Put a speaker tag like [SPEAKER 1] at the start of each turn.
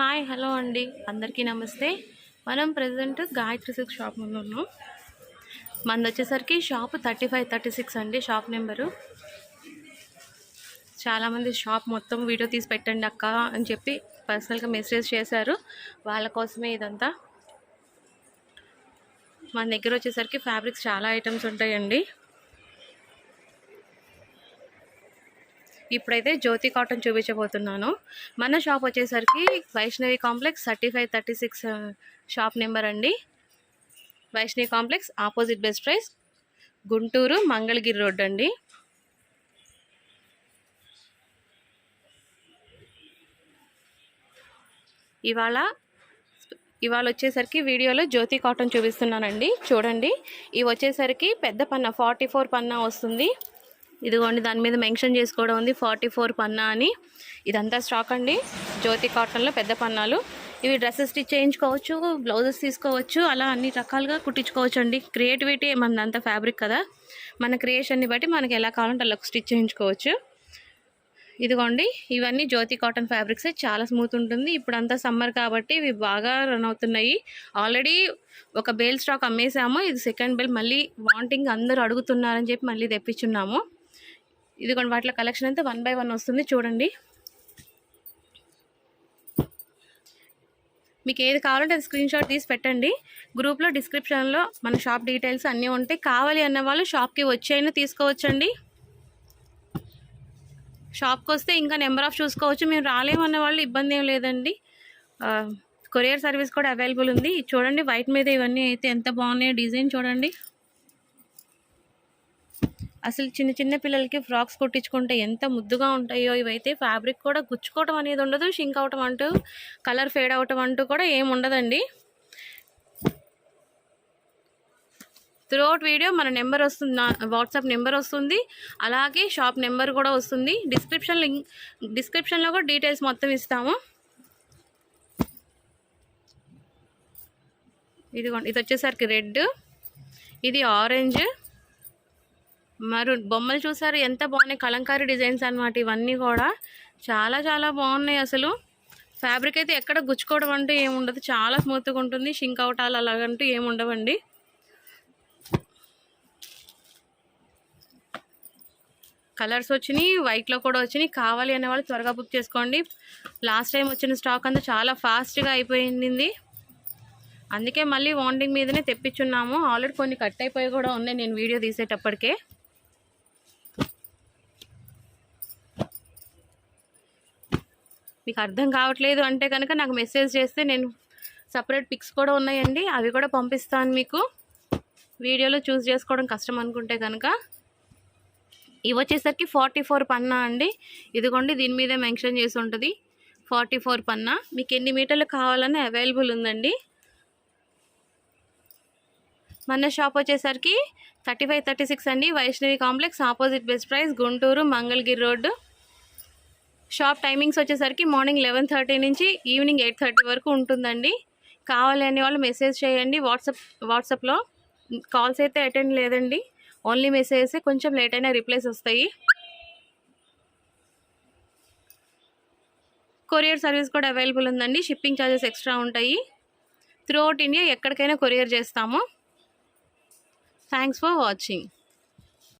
[SPEAKER 1] Hi hello అండి. అందరికీ నమస్తే. మనం ప్రజెంట్ గాయత్రి సిక్స్ షాప్ ముందు ఉన్నాం. మనది వచ్చేసరికి shop thirty five thirty six అండి షాప్ నెంబరు. చాలామంది షాప్ మొత్తం వీడియో తీసి పెట్టండి అక్క అని చెప్పి పర్సనల్గా మెసేజ్ చేశారు. వాళ్ళ కోసమే ఇదంతా. మన దగ్గర వచ్చేసరికి ఫ్యాబ్రిక్స్ చాలా ఐటమ్స్ ఉంటాయండి. ఇప్పుడైతే జ్యోతి కాటన్ చూపించబోతున్నాను. మన షాప్ వచ్చేసరికి Vaishnavi complex thirty five thirty six shop number అండి. Vaishnavi complex opposite best price. Guntur Mangalagiri road అండి. ఇవాళ ఇవాళ వచ్చేసరికి వీడియోలో జ్యోతి కాటన్ చూపిస్తున్నానండి. చూడండి. ఇవి వచ్చేసరికి పెద్ద పన్న ఫార్టీ ఫోర్ పన్నా వస్తుంది. ఇదిగోండి దాని మీద మెన్షన్ చేసుకోవడం ఉంది ఫార్టీ ఫోర్ పన్నా అని. ఇదంతా స్టాక్ అండి. జ్యోతి కాటన్లో పెద్ద పన్నాలు. ఇవి డ్రెస్సెస్ స్టిచ్ చేయించుకోవచ్చు బ్లౌజెస్ తీసుకోవచ్చు అలా అన్ని రకాలుగా కుట్టించుకోవచ్చు అండి క్రియేటివిటీ మనదంతా ఫ్యాబ్రిక్ కదా. మన క్రియేషన్ని బట్టి మనకి ఎలా కావాలంటే అలా స్టిచ్ చేయించుకోవచ్చు. ఇదిగోండి ఇవన్నీ జ్యోతి కాటన్ ఫ్యాబ్రిక్స్. చాలా స్మూత్ ఉంటుంది. ఇప్పుడు అంతా సమ్మర్ కాబట్టి ఇవి బాగా రన్ అవుతున్నాయి. ఆల్రెడీ ఒక బేల్ స్టాక్ అమ్మేసాము. ఇది సెకండ్ బేల్. మళ్ళీ వాంటింగ్ అందరూ అడుగుతున్నారని చెప్పి మళ్ళీ తెప్పించున్నాము. ఇదిగోండి వాటిలో కలెక్షన్ అంతా వన్ బై వన్ వస్తుంది. చూడండి. మీకు ఏది కావాలంటే అది స్క్రీన్ షాట్ తీసి పెట్టండి. గ్రూప్లో డిస్క్రిప్షన్లో మన షాప్ డీటెయిల్స్ అన్నీ ఉంటాయి కావాలి అన్న వాళ్ళు షాప్కి వచ్చి అయినా తీసుకోవచ్చండి. షాప్కి వస్తే ఇంకా నెంబర్ ఆఫ్ చూసుకోవచ్చు. మేము రాలేమన్న వాళ్ళు ఇబ్బంది ఏం లేదండి. కొరియర్ సర్వీస్ కూడా అవైలబుల్ ఉంది. చూడండి వైట్ మీద ఇవన్నీ అయితే ఎంత బాగున్నాయో డిజైన్ చూడండి. అసలు చిన్న చిన్న పిల్లలకి ఫ్రాక్స్ కుట్టించుకుంటే ఎంత ముద్దుగా ఉంటాయో ఇవైతే ఫ్యాబ్రిక్ కూడా గుచ్చుకోవటం అనేది ఉండదు షింక్ అవటం అంటూ కలర్ ఫేడ్ అవటం అంటూ కూడా ఏముండదండి ఉండదండి. త్రూఅవుట్ వీడియో మన నెంబర్ వస్తుంది నా వాట్సాప్ నెంబర్ వస్తుంది అలాగే షాప్ నెంబర్ కూడా వస్తుంది. డిస్క్రిప్షన్ లింక్ డిస్క్రిప్షన్లో కూడా డీటెయిల్స్ మొత్తం ఇస్తాము. ఇదిగోండి ఇది వచ్చేసరికి రెడ్ ఇది ఆరెంజ్ మరి బొమ్మలు చూసారు ఎంత బాగున్నాయి. కలంకారీ డిజైన్స్ అనమాట ఇవన్నీ కూడా. చాలా చాలా బాగున్నాయి అసలు. ఫ్యాబ్రిక్ అయితే ఎక్కడ గుచ్చుకోవడం అంటూ ఏముండదు చాలా స్మూత్గా ఉంటుంది. షింక్ అవటాలు అలాగంటూ ఏముండవండి కలర్స్ వచ్చినాయి వైట్లో కూడా వచ్చినాయి. కావాలి అనే వాళ్ళు త్వరగా బుక్ చేసుకోండి. లాస్ట్ టైం వచ్చిన స్టాక్ అంతా చాలా ఫాస్ట్గా అయిపోయింది. అందుకే మళ్ళీ వాండింగ్ మీదనే తెప్పించున్నాము. ఆల్రెడీ కొన్ని కట్ అయిపోయి కూడా ఉన్నాయి. నేను వీడియో తీసేటప్పటికే. మీకు అర్థం కావట్లేదు అంటే కనుక నాకు మెసేజ్ చేస్తే నేను సపరేట్ పిక్స్ కూడా ఉన్నాయండి. అవి కూడా పంపిస్తాను మీకు. వీడియోలో చూస్ చేసుకోవడం కష్టం అనుకుంటే కనుక. ఇవి వచ్చేసరికి ఫార్టీ ఫోర్ పన్నా అండి. ఇదిగోండి దీని మీదే మెన్షన్ చేసి ఉంటుంది. ఫార్టీ ఫోర్ పన్నా. మీకు ఎన్ని మీటర్లు కావాలని అవైలబుల్ ఉందండి. మన షాప్ వచ్చేసరికి థర్టీ ఫైవ్ థర్టీ సిక్స్ అండి. Vaishnavi complex opposite best price Guntur Mangalagiri road. Shop timings వచ్చేసరికి మార్నింగ్ లెవెన్ థర్టీ నుంచి ఈవినింగ్ ఎయిట్ థర్టీ వరకు ఉంటుందండి. కావాలి వాళ్ళు మెసేజ్ చేయండి. వాట్సాప్ వాట్సాప్లో కాల్స్ అయితే అటెండ్ లేదండి. ఓన్లీ మెసేజ్ కొంచెం లేట్ అయినా రిప్లైస్ వస్తాయి. కొరియర్ సర్వీస్ కూడా అవైలబుల్ ఉందండి. షిప్పింగ్ ఛార్జెస్ ఎక్స్ట్రా ఉంటాయి. త్రూ అవుట్ ఇండియా ఎక్కడికైనా కొరియర్ చేస్తాము. Thanks for watching.